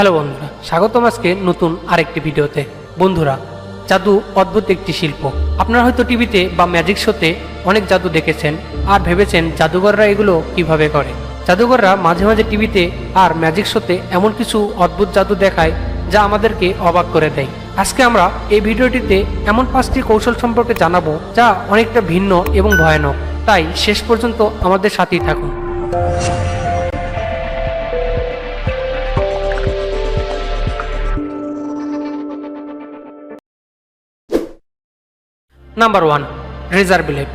Hello বন্ধুরা, স্বাগতম আজকে নতুন আরেকটি ভিডিওতে। বন্ধুরা, জাদু অদ্ভুত একটি শিল্প। আপনারা হয়তো টিভিতে বা ম্যাজিক শোতে অনেক জাদু দেখেছেন আর ভেবেছেন জাদুঘররা এগুলো কীভাবে করে। জাদুঘররা মাঝে মাঝে টিভিতে আর ম্যাজিক শোতে এমন কিছু অদ্ভুত জাদু দেখায় যা আমাদেরকে অবাক করে দেয়। আজকে আমরা এই ভিডিওটিতে এমন পাঁচটি কৌশল সম্পর্কে জানাব যা অনেকটা ভিন্ন এবং ভয়ানক। তাই শেষ পর্যন্ত আমাদের সাথেই থাকুন। Number one razor blade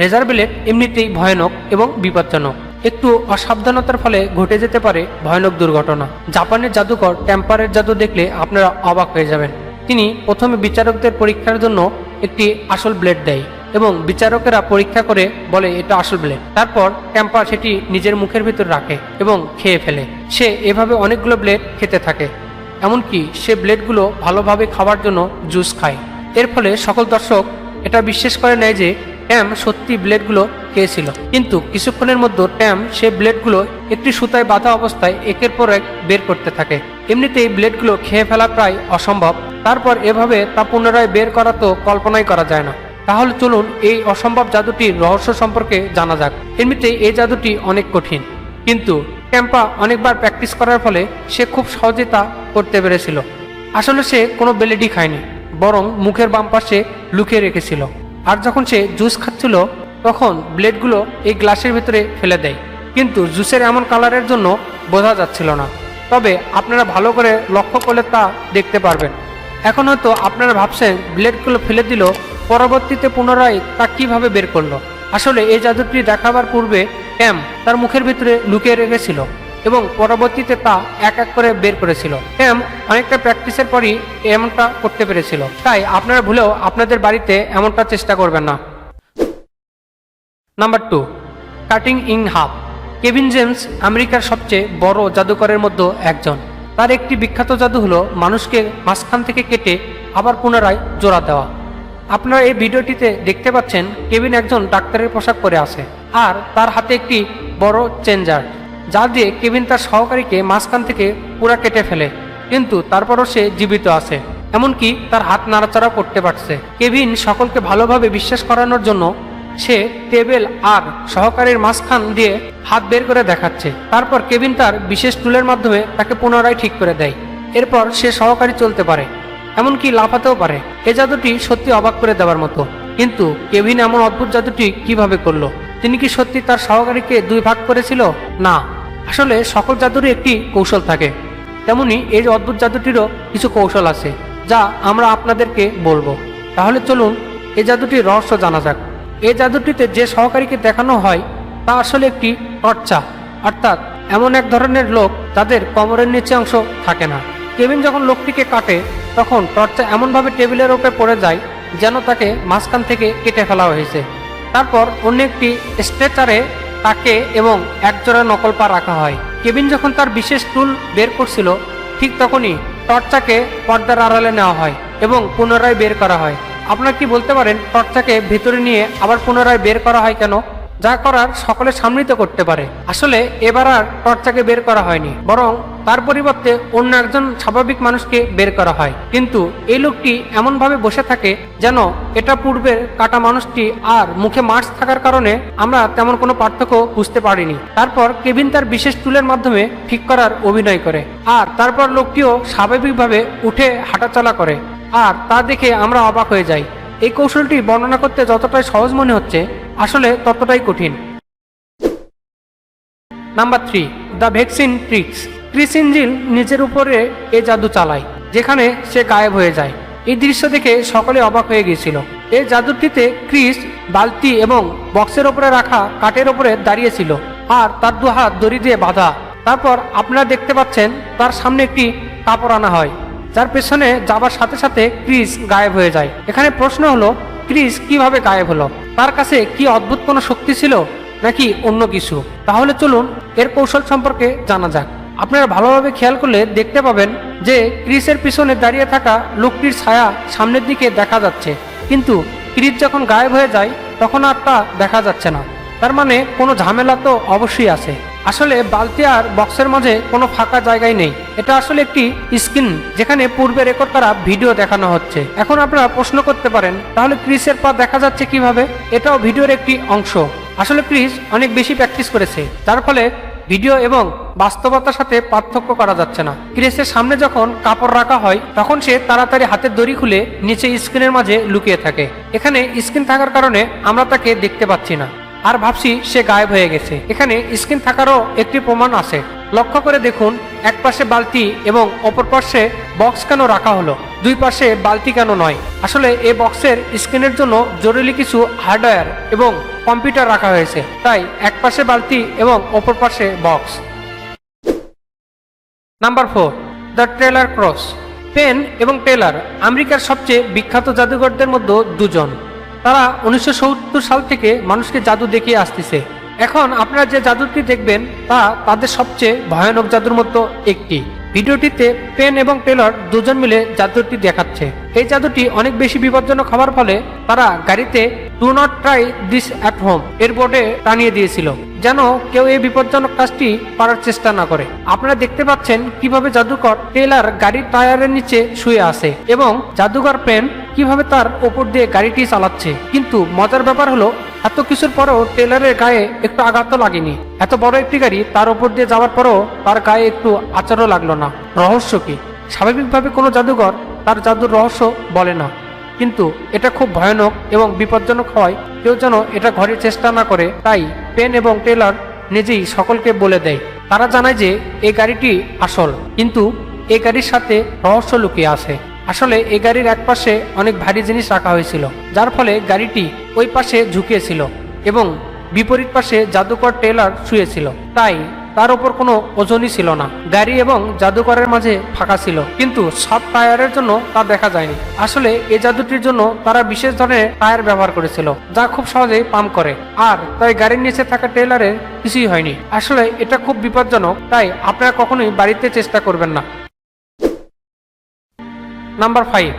razor blade এমনিতেই ভয়ানক এবং বিপজ্জনক। একটু অসাবধানতার ফলে ঘটে যেতে পারে ভয়ানক দুর্ঘটনা। জাপানের জাদুকর টেম্পারের জাদু দেখলে আপনারা অবাক হয়ে যাবেন। তিনি প্রথমে বিচারকদের পরীক্ষার জন্য একটি আসল ব্লেড দেয় এবং বিচারকেরা পরীক্ষা করে বলে এটা আসল ব্লেড তারপর টেম্পার সেটি নিজের মুখের ভিতর রাখে এবং খেয়ে ফেলে। সে এভাবে অনেকগুলো ব্লেড খেতে থাকে। এমনকি সে ব্লেডগুলো ভালোভাবে খাওয়ার জন্য জুস খায়। এর ফলে সকল দর্শক এটা বিশ্বাস করে নেয় যে ট্যাম সত্যি ব্লেডগুলো খেয়েছিল। কিন্তু কিছুক্ষণের মধ্যে ট্যাম সে ব্লেডগুলো একটি সুতায় বাঁধা অবস্থায় একের পর এক বের করতে থাকে। এমনিতেই ব্লেডগুলো খেয়ে ফেলা প্রায় অসম্ভব। তারপর এভাবে তা পুনরায় বের করা তো কল্পনাই করা যায় না। তাহলে চলুন এই অসম্ভব জাদুটির রহস্য সম্পর্কে জানা যাক। এমনিতেই এই জাদুটি অনেক কঠিন। কিন্তু ট্যাম্পা অনেকবার প্র্যাকটিস করার ফলে সে খুব সহজে তা করতে পেরেছিল। আসলে সে কোনো বেলেডি খায়নি। বরং মুখের বাম পাশে লুকিয়ে রেখেছিল। আর যখন সে জুস খাচ্ছিল, তখন ব্লেডগুলো এই গ্লাসের ভিতরে ফেলে দেয়। কিন্তু জুসের এমন কালারের জন্য বোঝা যাচ্ছিল না। তবে আপনারা ভালো করে লক্ষ্য করলে তা দেখতে পারবেন। এখন হয়তো আপনারা ভাবছেন ব্লেডগুলো ফেলে দিল, পরবর্তীতে পুনরায় তা কীভাবে বের করল? আসলে এই জাদুটি দেখাবার পূর্বে ট্যাম তার মুখের ভিতরে লুকিয়ে রেখেছিল। এবং পরবর্তীতে তা এক এক করে বের করেছিল। ট্যাম অনেকটা প্র্যাকটিসের পরই এমনটা করতে পেরেছিল। তাই আপনারা ভুলেও আপনাদের বাড়িতে এমনটা চেষ্টা করবেন না। Number two, cutting in half. Kevin James আমেরিকার সবচেয়ে বড় জাদুকরের মধ্যে একজন। তার একটি বিখ্যাত জাদু হলো মানুষকে মাঝখান থেকে কেটে আবার পুনরায় জোড়া দেওয়া। আপনারা এই ভিডিওটিতে দেখতে পাচ্ছেন কেভিন একজন ডাক্তারের পোশাক পরে আছে, আর তার হাতে একটি বড় চেঞ্জার। যা দিয়ে কেভিন তার সহকারীকে মাঝখান থেকে পুরা কেটে ফেলে, কিন্তু তারপরও সে জীবিত আছে। এমনকি তার হাত নাড়াচাড়া করতে পারছে। কেভিন সকলকে ভালোভাবে বিশ্বাস করানোর জন্য সে টেবিল আর সহকারীর মাঝখান দিয়ে হাত বের করে দেখাচ্ছে। তারপর কেভিন তার বিশেষ টুলের মাধ্যমে তাকে পুনরায় ঠিক করে দেয়। এরপর সে সহকারী চলতে পারে, এমনকি লাফাতেও পারে। এ জাদুটি সত্যি অবাক করে দেওয়ার মতো। কিন্তু কেভিন এমন অদ্ভুত জাদুটি কীভাবে করল? তিনি কি সত্যি তার সহকারীকে দুই ভাগ করেছিল? না। আসলে সকল জাদুরই একটি কৌশল থাকে। তেমনি এই অদ্ভুত জাদুটিরও কিছু কৌশল আছে, যা আমরা আপনাদেরকে বলব। তাহলে চলুন এই জাদুটির রহস্য জানা যাক। এই জাদুটিতে যে সহকারীকে দেখানো হয়, তা আসলে একটি টর্চা অর্থাৎ এমন এক ধরনের লোক যাদের কোমরের নিচে অংশ থাকে না। কেবিন যখন লোকটিকে কাটে, তখন টর্চা এমনভাবে টেবিলের ওপরে পড়ে যায়, যেন তাকে মাঝখান থেকে কেটে ফেলা হয়েছে। তারপর অন্য একটি স্ট্রেচারে তাকে এবং একজোড়া নকল পা রাখা হয়। কেবিন যখন তার বিশেষ টুল বের করছিল, ঠিক তখনই টর্চাকে পর্দার আড়ালে নেওয়া হয় এবং পুনরায় বের করা হয়। আপনার কি বলতে পারেন, টর্চাকে ভেতরে নিয়ে আবার পুনরায় বের করা হয় কেন? যা করার সকলে সামনেই তো করতে পারে। আসলে এবার আর টর্চাকে বের করা হয়নি, বরং তার পরিবর্তে অন্য একজন স্বাভাবিক মানুষকে বের করা হয়। কিন্তু এই লোকটি এমনভাবে বসে থাকে যেন এটা পূর্বের কাটা মানুষটি আর মুখে মাস্ক থাকার কারণে আমরা তেমন কোনো পার্থক্য বুঝতে পারিনি। তারপর কেভিন তার বিশেষ টুলের মাধ্যমে ঠিক করার অভিনয় করে, আর তারপর লোকটিও স্বাভাবিকভাবে উঠে হাঁটাচলা করে, আর তা দেখে আমরা অবাক হয়ে যাই। এই কৌশলটি বর্ণনা করতে যতটাই সহজ মনে হচ্ছে আসলে ততটাই কঠিন। Number three, the vaccine tricks. Criss Angel নিজের উপরে এ জাদু চালায়, যেখানে সে গায়েব হয়ে যায়। এই দৃশ্য দেখে সকলে অবাক হয়ে গিয়েছিল। এই জাদুটিতে ক্রিস, বালতি এবং বক্সের ওপরে রাখা কাঠের ওপরে দাঁড়িয়েছিল আর তার দু হাত দড়ি দিয়ে বাঁধা। তারপর আপনারা দেখতে পাচ্ছেন তার সামনে একটি কাপড় আনা হয়, যার পেছনে যাবার সাথে সাথে ক্রিস গায়েব হয়ে যায়। এখানে প্রশ্ন হলো, ক্রিস কীভাবে গায়েব হলো? তার কাছে কি অদ্ভুত কোনো শক্তি ছিল নাকি অন্য কিছু? তাহলে চলুন এর কৌশল সম্পর্কে জানা যাক। আপনারা ভালোভাবে খেয়াল করলে দেখতে পাবেন যে ক্রিসের পিছনে দাঁড়িয়ে থাকা লোকটির ছায়া সামনের দিকে দেখা যাচ্ছে। কিন্তু ক্রিস যখন গায়েব হয়ে যায়, তখন আর তা দেখা যাচ্ছে না। তার মানে কোনো ঝামেলা তো অবশ্যই আছে। আসলে বালতি আর বক্সের মাঝে কোনো ফাঁকা জায়গায় নেই। এটা আসলে একটি স্ক্রিন, যেখানে পূর্বে রেকর্ড করা ভিডিও দেখানো হচ্ছে। এখন আপনারা প্রশ্ন করতে পারেন, তাহলে ক্রিসের পা দেখা যাচ্ছে কীভাবে? এটাও ভিডিওর একটি অংশ। আসলে ক্রিস অনেক বেশি প্র্যাকটিস করেছে, যার ফলে ভিডিও এবং বাস্তবতার সাথে পার্থক্য করা যাচ্ছে না। ক্রিসের সামনে যখন কাপড় রাখা হয়, তখন সে তাড়াতাড়ি হাতের দড়ি খুলে নিচে স্ক্রিনের মাঝে লুকিয়ে থাকে। এখানে স্ক্রিন থাকার কারণে আমরা তাকে দেখতে পাচ্ছি না। আর ভাবছি সে গায়েব হয়ে গেছে। এখানে স্ক্রিন থাকারও একটি প্রমাণ আছে। লক্ষ্য করে দেখুন, এক পাশে বালতি এবং অপর পাশে বক্স কেন রাখা হলো? দুই পাশে বালতি কেন নয়? আসলে এই বক্সের স্ক্রিনের জন্য জরুরি কিছু হার্ডওয়্যার এবং কম্পিউটার রাখা হয়েছে। তাই এক পাশে বালতি এবং অপর পাশে box. Number four, the trailer cross. Penn এবং টেলার আমেরিকার সবচেয়ে বিখ্যাত জাদুঘরদের মধ্যে দুজন। তারা উনিশশো সত্তর সাল থেকে মানুষকে জাদু দেখিয়ে আসতেছে। এখন আপনারা যে জাদুটি দেখবেন, তা তাদের সবচেয়ে ভয়ানক জাদুর মতো একটি। ভিডিওটিতে পেন এবং টেলর দুজন মিলে জাদুটি দেখাচ্ছে। এই জাদুটি অনেক বেশি বিপজ্জনক হওয়ার ফলে তারা গাড়িতে do not try this at home এর বোর্ডে টানিয়ে দিয়েছিল, যেন কেউ এই বিপজ্জনক কাজটি করার চেষ্টা না করে। আপনারা দেখতে পাচ্ছেন কীভাবে জাদুকর টেলার গাড়ির টায়ারের নিচে শুয়ে আছে এবং জাদুকর পেন কীভাবে তার ওপর দিয়ে গাড়িটি চালাচ্ছে? কিন্তু মজার ব্যাপার হলো, এত কিছুর পরেও টেলারের গায়ে একটু আঘাত লাগেনি। এত বড় একটি গাড়ি তার উপর দিয়ে যাওয়ার পরেও তার গায়ে একটু আচারও লাগল না। রহস্য কি? স্বাভাবিকভাবে কোনো জাদুঘর তার জাদুর রহস্য বলে না। কিন্তু এটা খুব ভয়ানক এবং বিপজ্জনক হয়, কেউ যেন এটা ঘরের চেষ্টা না করে। তাই পেন এবং টেলার নিজেই সকলকে বলে দেয়। তারা জানায় যে, এই গাড়িটি আসল, কিন্তু এই গাড়ির সাথে রহস্য লুকিয়ে আছে। আসলে এই গাড়ির এক পাশে অনেক ভারী জিনিস রাখা হয়েছিল, যার ফলে গাড়িটি ওই পাশে ঝুঁকিয়েছিল এবং বিপরীত পাশে জাদুকর টেলার শুয়েছিল। তাই তার উপর কোনো ওজনই ছিল না। গাড়ি এবং জাদুকরের মাঝে ফাঁকা ছিল, কিন্তু সব টায়ারের জন্য তা দেখা যায়নি। আসলে এই জাদুটির জন্য তারা বিশেষ ধরনের টায়ার ব্যবহার করেছিল, যা খুব সহজেই পাম্প করে। আর তাই গাড়ির নিচে থাকা টেলারের কিছুই হয়নি। আসলে এটা খুব বিপজ্জনক, তাই আপনারা কখনোই বাড়িতে চেষ্টা করবেন না। Number five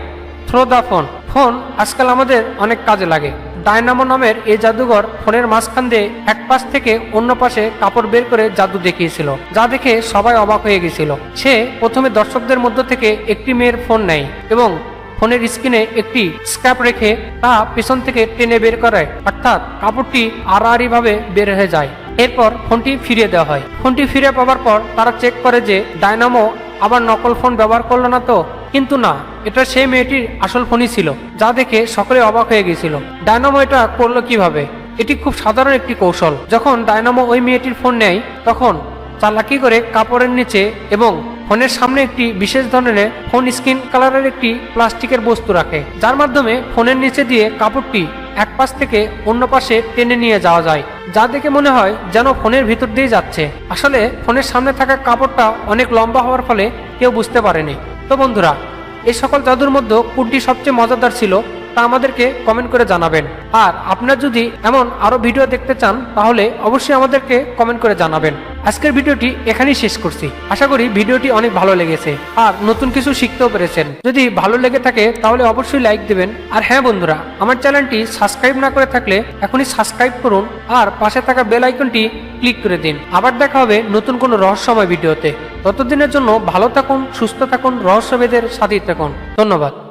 throw the phone phone আজকাল আমাদের অনেক কাজে লাগে। ডায়নামো নামের এই জাদুঘর ফোনের মাঝখান দিয়ে এক পাশ থেকে অন্য পাশে কাপড় বের করে জাদু দেখিয়েছিল, যা দেখে সবাই অবাক হয়ে গেছিল। সে প্রথমে দর্শকদের মধ্য থেকে একটি মেয়ের ফোন নেয় এবং ফোনের স্ক্রিনে একটি স্ক্র্যাপ রেখে তা পেছন থেকে টেনে বের করে অর্থাৎ কাপড়টি আড়াআড়ি ভাবে বের হয়ে যায়। এরপর ফোনটি ফিরিয়ে দেওয়া হয়। ফোনটি ফিরে পাওয়ার পর তারা চেক করে যে ডায়নামো আবার নকল ফোন ব্যবহার করল না তো। কিন্তু না, এটা সেই মেয়েটির আসল ফোনই ছিল, যা দেখে সকলে অবাক হয়ে গেছিল ডায়নামো এটা করল কীভাবে? এটি খুব সাধারণ একটি কৌশল। যখন ডায়নামো ওই মেয়েটির ফোন নেয়, তখন চালাকি করে কাপড়ের নিচে এবং ফোনের সামনে একটি বিশেষ ধরনের ফোন স্ক্রিন কালারের একটি প্লাস্টিকের বস্তু রাখে, যার মাধ্যমে ফোনের নিচে দিয়ে কাপড়টি এক পাশ থেকে অন্য পাশে টেনে নিয়ে যাওয়া যায়, যা দেখে মনে হয় যেন ফোনের ভিতর দিয়ে যাচ্ছে। আসলে ফোনের সামনে থাকা কাপড়টা অনেক লম্বা হওয়ার ফলে কেউ বুঝতে পারেনি। তো বন্ধুরা এই সকল জাদুর মধ্যে কোনটি সবচেয়ে মজাদার ছিল তা আমাদেরকে কমেন্ট করে জানাবেন। আর আপনার যদি এমন আরও ভিডিও দেখতে চান, তাহলে অবশ্যই আমাদেরকে কমেন্ট করে জানাবেন। আজকের ভিডিওটি এখানেই শেষ করছি। আশা করি ভিডিওটি অনেক ভালো লেগেছে। আর নতুন কিছু শিখতেও পেরেছেন। যদি ভালো লেগে থাকে, তাহলে অবশ্যই লাইক দেবেন। আর হ্যাঁ বন্ধুরা, আমার চ্যানেলটি সাবস্ক্রাইব না করে থাকলে এখনই সাবস্ক্রাইব করুন। আর পাশে থাকা বেল আইকনটি ক্লিক করে দিন। আবার দেখা হবে নতুন কোনো রহস্যময় ভিডিওতে। ততদিনের জন্য ভালো থাকুন, সুস্থ থাকুন রহস্যবেদের সাথেই থাকুন। ধন্যবাদ।